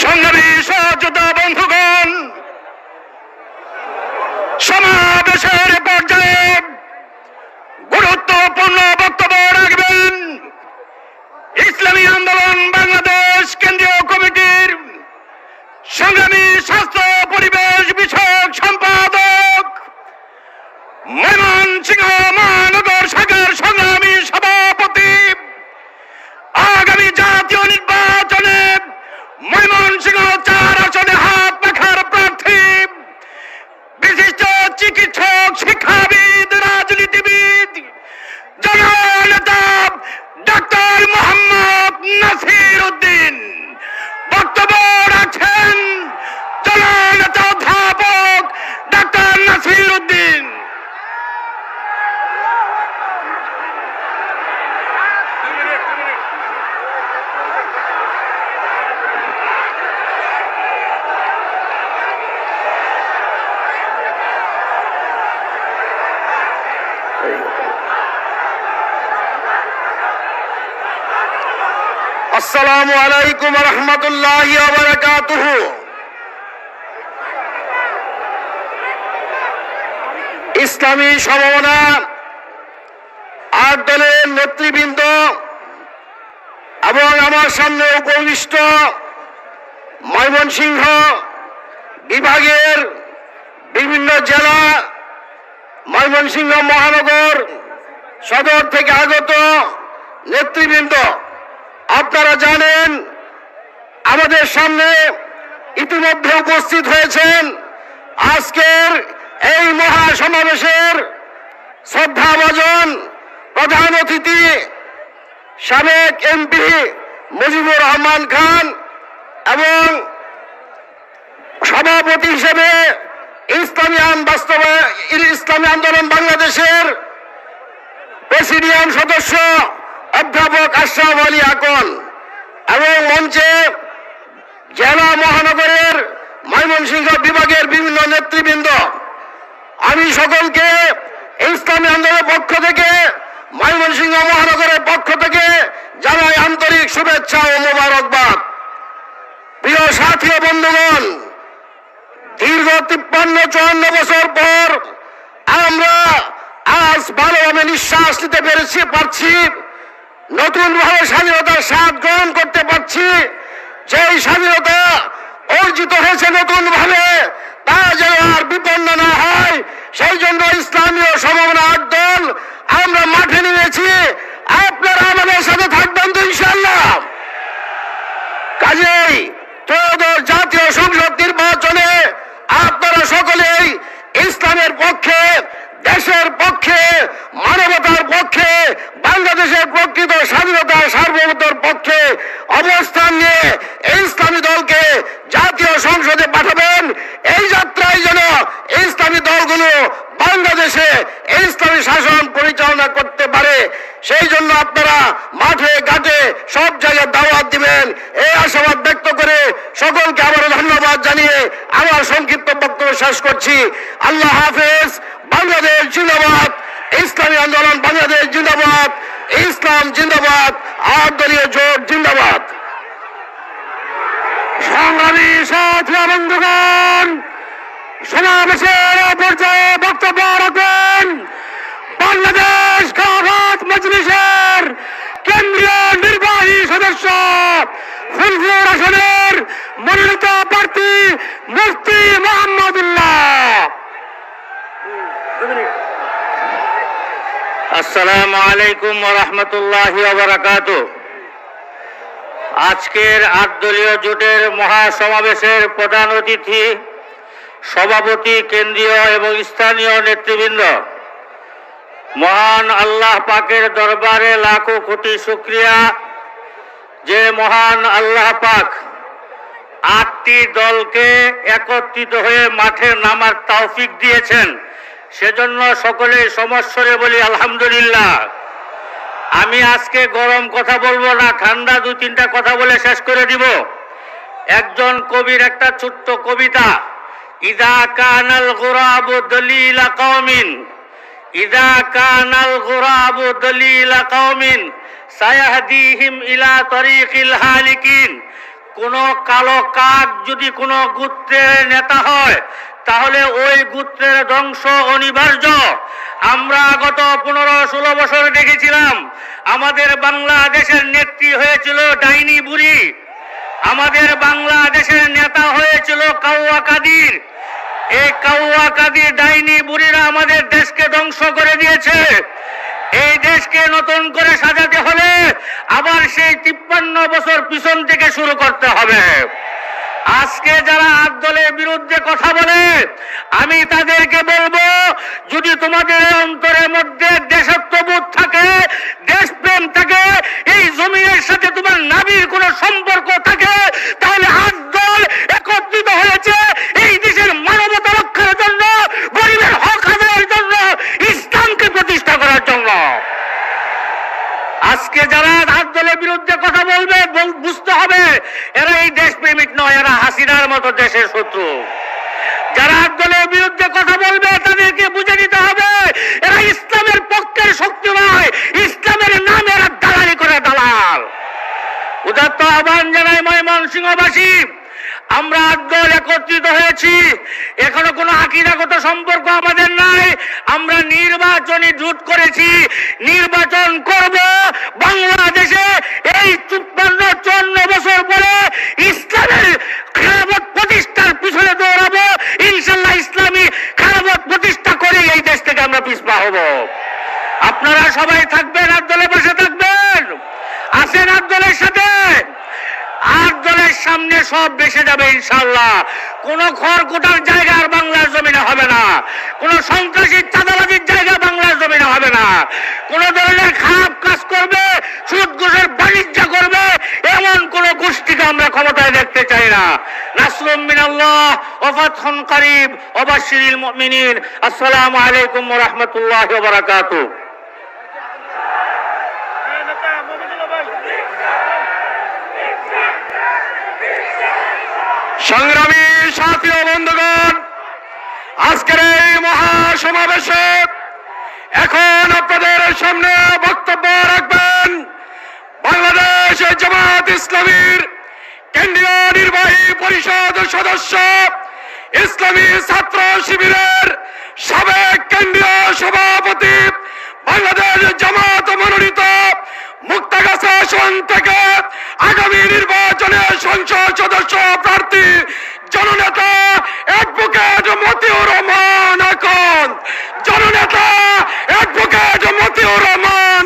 সংগ্রামী সহযোদ্ধা বন্ধুগণ, সমাবেশের পর্যায়ে গুরুত্বপূর্ণ বক্তব্য রাখবেন ইসলামী আন্দোলন বাংলাদেশ কেন্দ্রীয় কমিটির সংগ্রামী স্বাস্থ্য পরিবেশ বিষয়ক সম্পাদক ময়মনসিংহ মহানগর শাখার সংগ্রামী সভাপতি আগামী জাতীয় নির্বাচনে ময়মনসিংহ চার আসনে হাত পাখার প্রার্থী। বিশিষ্ট চিকিৎসক, শিক্ষাবিদ, রাজনীতিবিদ, জননেতা ডক্টর মোহাম্মদ নাসির উদ্দিন বক্তব্য রাখছেন জননেতা অধ্যাপক ডক্টর নাসির উদ্দিন আসসালামু আলাইকুম রহমতুল্লাহ ইসলামী সমমনা, আট দলের নেতৃবৃন্দ এবং আমার সামনে উপবিষ্ট ময়মনসিংহ বিভাগের বিভিন্ন জেলা, ময়মনসিংহ মহানগর সদর থেকে আগত নেতৃবৃন্দ। আপনারা জানেন, আমাদের সামনে ইতিমধ্যে উপস্থিত হয়েছেন আজকের এই মহা সমাবেশের শ্রদ্ধাভাজন প্রধান অতিথি, সাবেক এমপি মুজিবুর রহমান খান এবং সভাপতি হিসেবে ইসলামী বাস্তবায়ন, ইসলামী আন্দোলন বাংলাদেশের প্রেসিডিয়াম সদস্য অধ্যাপক আশরাফ আলী আকন এবং মঞ্চে জেলা মহানগরের ময়মনসিংহ বিভাগের বিভিন্ন নেতৃবৃন্দ। আমি সকলকে ইসলামী আন্দোলনের পক্ষ থেকে, ময়মনসিংহ মহানগরের পক্ষ থেকে জানাই আন্তরিক শুভেচ্ছা ও মোবারকবাদ। প্রিয় সাথী বন্ধুগণ, দীর্ঘ তিপ্পান্ন চুয়ান্ন বছর পর আমরা আজ ভালোভাবে নিঃশ্বাস নিতে পেরেছি, পারছি। নতুন ভাবে স্বাধীনতার স্বাদ গ্রহণ করতে পারছি। যেই স্বাধীনতা অর্জিত হয়েছে নতুন ভাবে তা যেন আর বিপন্ন না হয়। সেই জন্য ইসলামীয় সমমনা আট দল আমরা মাঠে নেমেছি। আপনারা আমাদের সাথে থাকবেন তো ইনশাল্লাহ কাজেই ত্রয়োদশ জাতীয় সংসদ নির্বাচনে আপনারা সকলেই ইসলামের পক্ষে দেশের পক্ষে, মানবতার পক্ষে, বাংলাদেশের প্রকৃত স্বাধীনতা সার্বভৌমতার পক্ষে অবস্থান নিয়ে এই ইসলামী দলকে জাতীয় সংসদে পাঠাবেন। এই যাত্রায় যেন ইসলামী দলগুলো বাংলাদেশে ইসলামী শাসন পরিচালনা করতে পারে। সেই জন্য আপনারা মাঠে, ঘাটে সব জায়গায় দাওয়াত দিবেন। এই আশাবাদ ব্যক্ত করে সকলকে আবারও ধন্যবাদ জানিয়ে আমার সংক্ষিপ্ত বক্তব্য শেষ করছি। আল্লাহ হাফেজ, বাংলাদেশ জিন্দাবাদ। ইসলামী আন্দোলন বাংলাদেশ জিন্দাবাদ। ইসলাম জিন্দাবাদ। আট দলীয় জোট জিন্দাবাদ। সংগ্রামী সাথী বন্ধুগণ, সমাবেশের পর্যায়ে বক্তব্য রাখবেন। বাংলাদেশ মজলিসের কেন্দ্রীয় নির্বাহী সদস্য ফুলপুর আসনের মনোনীত প্রার্থী মুফতি মোহাম্মদুল্লাহ। আসসালামু আলাইকুম রহমতুল্লাহ বারাকাত আজকের আট দলীয় জোটের মহাসমাবেশের প্রধান অতিথি সভাপতি কেন্দ্রীয় এবং স্থানীয় নেতৃবৃন্দ মহান আল্লাহ পাকের দরবারে লাখো কোটি শুক্রিয়া। যে মহান আল্লাহ পাক আটটি দলকে একত্রিত হয়ে মাঠে নামার তৌফিক দিয়েছেন, সেজন্য সকলে সমস্বরে বলি, আলহামদুলিল্লাহ। আমি আজকে গরম কথা বলব না, ঠান্ডা দু তিনটা কথা বলে শেষ করে দিব। একজন কবির একটা ছোট্ট কবিতা, ইদা কানাল গুরাবু দলিলা কওমিন। ইদা কানাল গুরাবু দলিলা কওমিন সায়াহদিহিম ইলা তরিকিল হালিকিন। কোন কালো কাক যদি কোনো গোত্রের নেতা হয়, তাহলে ওই গোত্রের ধ্বংস অনিবার্য। আমরা গত পনেরো ষোলো বছর দেখেছিলাম, আমাদের বাংলাদেশের নেত্রী হয়েছিল ডাইনি বুড়ি। আমাদের বাংলাদেশের নেতা হয়েছিল কাউয়া কাদির। এই কাউয়া কাদির ডাইনি বুড়িরা আমাদের দেশকে ধ্বংস করে দিয়েছে। এই দেশকে নতুন করে সাজাতে হলে আবার সেই তিপ্পান্ন বছর পিছন থেকে শুরু করতে হবে। আজকে যারা আট দলের বিরুদ্ধে কথা বলে, আমি তাদেরকে বলব, যদি তোমাদের অন্তরের মধ্যে দেশত্ববোধ থাকে দেশপ্রেম থাকে এই জমিনের সাথে তোমার নাবির কোনো সম্পর্ক থাকে তাহলে আট দল একত্রিত হয়েছে এই দেশের মানবতা রক্ষার জন্য গরিবের হক আদায়ের জন্য ইসলামকে প্রতিষ্ঠা করার জন্য আজকে যারা হাত দলের বিরুদ্ধে কথা বলবে বুঝতে হবে, এরা এই দেশ প্রেমিক নয়, এরা হাসিনার মতো দেশের শত্রু। যারা দলের বিরুদ্ধে কথা বলবে, তাদেরকে বুঝে নিতে হবে, এরা ইসলামের পক্ষের শক্তি নয়, ইসলামের নাম এরা দালালি করে দালাল। উদাত্ত আহ্বান জানাই ময় ময়মনসিংহবাসী। আমরা আট দল একত্রিত হয়েছি। এখনও কোনো আকিরাগত সম্পর্ক আমাদের নাই। আমরা নির্বাচনী জুট করেছি। নির্বাচন করব বাংলাদেশে এই চুপ্পান্ন চুয়ান্ন বছর পরে ইসলামের খেলাফত প্রতিষ্ঠার পিছনে দৌড়াবো ইনশাল্লাহ ইসলামী খেলাফত প্রতিষ্ঠা করে এই দেশ থেকে আমরা পিছপা হব আপনারা সবাই থাকবেন আট দলের পাশে থাকবেন আসেন আট দলের সাথে আট দলের সামনে সব বেসে যাবে ইনশাল্লাহ কোন খড়কুটার জায়গা আর বাংলার জমিনে হবে না। কোন সন্ত্রাসী চাঁদাবাজির জায়গা বাংলার জমিনে হবে না। কোন ধরনের খারাপ কাজ করবে, সুদ, ঘুষের বাণিজ্য করবে, এমন কোন গোষ্ঠীকে আমরা ক্ষমতায় দেখতে চাই না। নাসরুম মিনাল্লাহ ওয়াফাতহুন করিব ওয়াবাশশিরিল মুমিনিন। আসসালামু আলাইকুম রাহমাতুল্লাহি বারাকাতুহু। সংগ্রামী সাথী বন্ধুগণ, আজকের এই মহাসমাবেশে এখন আপনাদের সামনে বক্তব্য রাখবেন বাংলাদেশ জামাত ইসলামীর কেন্দ্রীয় নির্বাহী পরিষদ সদস্য, ইসলামী ছাত্র শিবিরের সাবেক কেন্দ্রীয় সভাপতি বাংলাদেশ জামাত মনোনীত আসন থেকে আগামী নির্বাচনে সংসদ সদস্য প্রার্থী জননেতা অ্যাডভোকেট মতিউর রহমান এখন। জননেতা অ্যাডভোকেট মতিউর রহমান